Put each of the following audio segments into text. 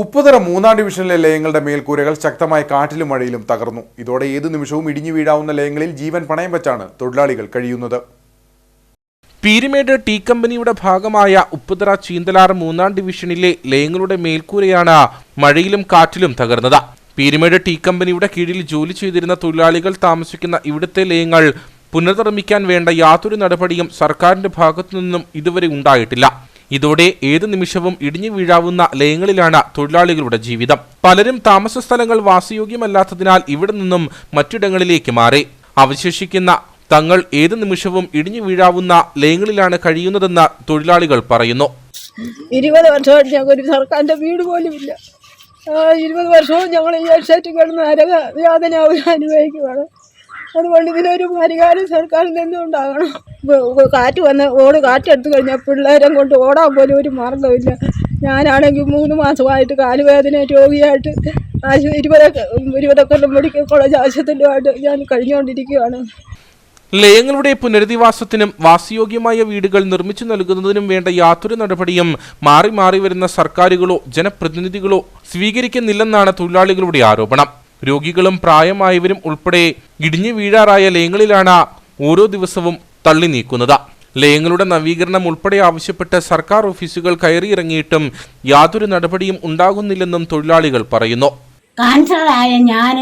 ഉപ്പുതറ മൂന്നാം ഡിവിഷനിലെ ലയങ്ങളുടെ മേൽക്കൂരകൾ ശക്തമായ കാറ്റിലും മഴയിലും തകർന്നു. ഇതോടെ ഏതു നിമിഷവും ഇടിഞ്ഞു വീഴാവുന്ന ലയങ്ങളിൽ ജീവൻ പണയം വെച്ചാണ് തൊഴിലാളികൾ കഴിയുന്നത്. പീരുമേട് ടീ കമ്പനിയുടെ ഭാഗമായ ഉപ്പുതറ ചീന്തലാർ മൂന്നാം ഡിവിഷനിലെ ലയങ്ങളുടെ മേൽക്കൂരയാണ് മഴയിലും കാറ്റിലും തകർന്നത്. പീരുമേട് ടീ കമ്പനിയുടെ കീഴിൽ ജോലി ചെയ്തിരുന്ന തൊഴിലാളികൾ താമസിക്കുന്ന ഇവിടുത്തെ ലയങ്ങൾ പുനർനിർമ്മിക്കാൻ വേണ്ട യാതൊരു നടപടിയും സർക്കാരിന്റെ ഭാഗത്തു നിന്നും ഇതുവരെ ഉണ്ടായിട്ടില്ല. ഇതോടെ ഏത് നിമിഷവും ഇടിഞ്ഞു വീഴാവുന്ന ലയങ്ങളിലാണ് തൊഴിലാളികളുടെ ജീവിതം. പലരും താമസ സ്ഥലങ്ങൾ വാസയോഗ്യമല്ലാത്തതിനാൽ ഇവിടെ നിന്നും മറ്റിടങ്ങളിലേക്ക് മാറി. അവശേഷിക്കുന്ന തങ്ങൾ ഏത് നിമിഷവും ഇടിഞ്ഞു വീഴാവുന്ന ലയങ്ങളിലാണ് കഴിയുന്നതെന്ന് തൊഴിലാളികൾ പറയുന്നു. ഇരുപത് വർഷമായിട്ട് ഞങ്ങൾക്ക് ഒരു സർക്കാരിന്റെ വീട് പോലും ഇല്ല. ഇരുപത് വർഷവും ഞങ്ങൾ ഈ അനുഭവിക്കുകയാണ് അതുകൊണ്ട് ഇതിനൊരു പരിഹാരം സർക്കാരിൽ നിന്നും ഉണ്ടാകണം. കാറ്റ് വന്ന് ഓട് കാറ്റെടുത്തു കഴിഞ്ഞാൽ പിള്ളേരെ കൊണ്ട് ഓടാൻ പോലും ഒരു മാർഗമില്ല ഞാനാണെങ്കിൽ മൂന്ന് മാസമായിട്ട് കാലുവേദന രോഗിയായിട്ട് ആശു ഇരുപതൊക്കെ മെഡിക്കൽ കോളേജ് ആശുപത്രിയിലുമായിട്ട് ഞാൻ കഴിഞ്ഞുകൊണ്ടിരിക്കുകയാണ്. ലയങ്ങളുടെ പുനരധിവാസത്തിനും വാസയോഗ്യമായ വീടുകൾ നിർമ്മിച്ചു നൽകുന്നതിനും വേണ്ട യാതൊരു നടപടിയും മാറി മാറി വരുന്ന സർക്കാരുകളോ ജനപ്രതിനിധികളോ സ്വീകരിക്കുന്നില്ലെന്നാണ് തൊഴിലാളികളുടെ ആരോപണം. രോഗികളും പ്രായമായവരും ഉൾപ്പെടെ ഇടിഞ്ഞു വീഴാറായ ലയങ്ങളിലാണ് ഓരോ ദിവസവും തള്ളി നീക്കുന്നത്. ലയങ്ങളുടെ നവീകരണം ഉൾപ്പെടെ ആവശ്യപ്പെട്ട് സർക്കാർ ഓഫീസുകൾ കയറിയിറങ്ങിയിട്ടും യാതൊരു നടപടിയും ഉണ്ടാകുന്നില്ലെന്നും തൊഴിലാളികൾ പറയുന്നു. കാൻസറായ ഞാൻ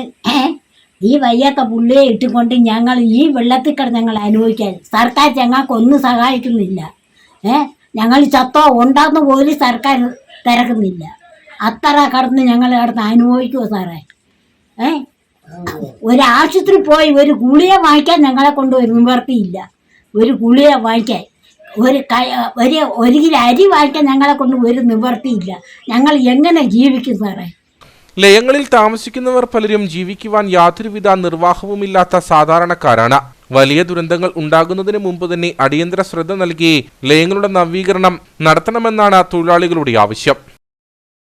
ഈ വയ്യാത്ത പുള്ളിയെ ഇട്ടുകൊണ്ട് ഞങ്ങൾ ഈ വെള്ളത്തിൽ കിടന്ന് ഞങ്ങൾ അനുഭവിക്കാൻ. സർക്കാർ ഞങ്ങൾക്കൊന്നും സഹായിക്കുന്നില്ല. ഏ ഞങ്ങൾ ചത്തോ ഉണ്ടാകുന്ന പോലും സർക്കാർ തിരക്കുന്നില്ല. അത്ര കടന്ന് ഞങ്ങൾ കടന്ന് അനുഭവിക്കുമോ സാറേ? ഏ? ഒരു ആശുപത്രി പോയി ഒരു ഗുളിക വാങ്ങിക്കാൻ ഞങ്ങളെ കൊണ്ട് ഒരു നിവർത്തിയില്ല. ഒരു ഗുളിക വാങ്ങിക്കാൻ ഒരു കൈ ഒരു ഒരു കിലോ അരി വാങ്ങിക്കാൻ ഞങ്ങളെ കൊണ്ട് ഒരു നിവർത്തിയില്ല. ഞങ്ങൾ എങ്ങനെ ജീവിക്കും സാറേ? ലയങ്ങളിൽ താമസിക്കുന്നവർ പലരും ജീവിക്കുവാൻ യാതൊരുവിധ നിർവാഹവുമില്ലാത്ത സാധാരണക്കാരാണ്. വലിയ ദുരന്തങ്ങൾ ഉണ്ടാകുന്നതിന് മുമ്പ് തന്നെ അടിയന്തര ശ്രദ്ധ നൽകി ലയങ്ങളുടെ നവീകരണം നടത്തണമെന്നാണ് തൊഴിലാളികളുടെ ആവശ്യം.